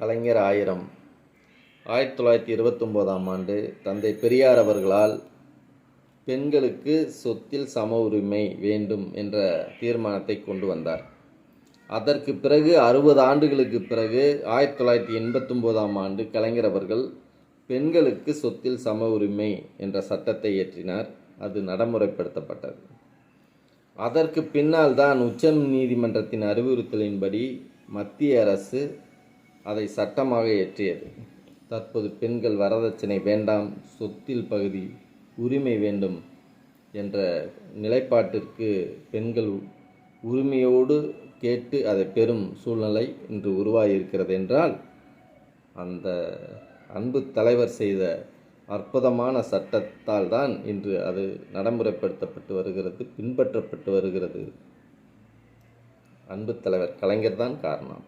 கலைஞர் ஆயிரம். ஆயிரத்தி தொள்ளாயிரத்தி இருபத்தொம்போதாம் ஆண்டு தந்தை பெரியார் அவர்களால் பெண்களுக்கு சொத்தில் சம உரிமை வேண்டும் என்ற தீர்மானத்தை கொண்டு வந்தார். அதற்கு பிறகு அறுபது ஆண்டுகளுக்கு பிறகு ஆயிரத்தி தொள்ளாயிரத்தி எண்பத்தொம்போதாம் ஆண்டு கலைஞர் அவர்கள் பெண்களுக்கு சொத்தில் சம உரிமை என்ற சட்டத்தை இயற்றினார். அது நடைமுறைப்படுத்தப்பட்டது. அதற்கு பின்னால் தான் உச்ச நீதிமன்றத்தின் அறிவுறுத்தலின்படி மத்திய அரசு அதை சட்டமாக இயற்றியது தற்போது பெண்கள் வரதட்சணை வேண்டாம் சொத்தில் பகுதி உரிமை வேண்டும் என்ற நிலைப்பாட்டிற்கு பெண்கள் உரிமையோடு கேட்டு அதை பெறும் சூழ்நிலை இன்று உருவாகியிருக்கிறது என்றால் அந்த அன்பு தலைவர் செய்த அற்புதமான சட்டத்தால் தான் இன்று அது நடைமுறைப்படுத்தப்பட்டு வருகிறது பின்பற்றப்பட்டு வருகிறது. அன்பு தலைவர் கலைஞர் தான் காரணம்.